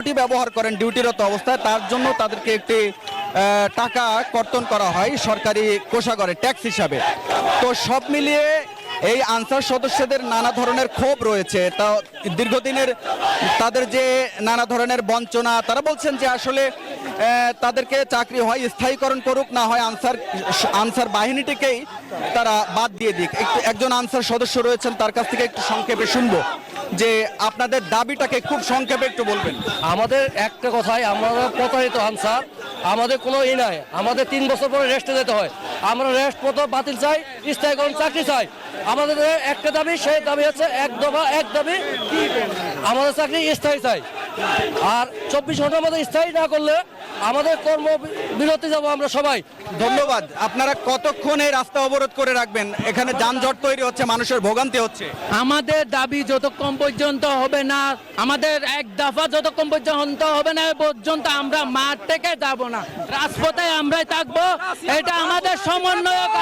Duty ব্যবহার করেন ডিউটিরত অবস্থায়, তার জন্য তাদেরকে একটি টাকা কর্তন করা হয় সরকারি কোষাগরে, ট্যাক্স হিসাবে। তো সব মিলিয়ে এই আনসার সদস্যদের নানা ধরনের ক্ষোভ রয়েছে। তা দীর্ঘদিনের তাদের যে নানা ধরনের বঞ্চনা, তারা বলছেন যে আসলে তাদেরকে চাকরি হয়, স্থায়ীকরণ করুক, না হয় আনসার আনসার বাহিনীটিকেই তারা বাদ দিয়ে দিক। একজন আনসার সদস্য রয়েছেন, তার কাছ থেকে একটু সংক্ষেপে শুনব। যে আপনাদের দাবিটাকে খুব সংক্ষেপে একটু বলবেন। আমাদের একটা কথাই, আমরা প্রতারিত আনসার আমাদের কোনো ই নাই। আমাদের তিন বছর পরে রেস্টে যেতে হয়। আমরা রেস্ট প্রথম বাতিল চাই স্থায়ীকরণ চাকরি চাই। আমাদের একটা দাবি, সেই দাবি হচ্ছে এক দফা, এক দাবি আমাদের চাকরি স্থায়ী চাই। আর চব্বিশ ঘণ্টার মধ্যে স্থায়ী না করলে আমাদের কর্ম বিরতি যাব আমরা সবাই। ধন্যবাদ। আপনারা কতক্ষণ এই রাস্তা অবরোধ করে রাখবেন? এখানে যানজট তৈরি হচ্ছে মানুষের ভোগান্তি হচ্ছে। আমাদের দাবি যতক্ষণ পর্যন্ত হবে না আমাদের এক দফা যতক্ষণ পর্যন্ত হবে না পর্যন্ত আমরা মাঠ থেকে যাব না। রাজপথে আমরাই থাকব। এটা আমাদের যে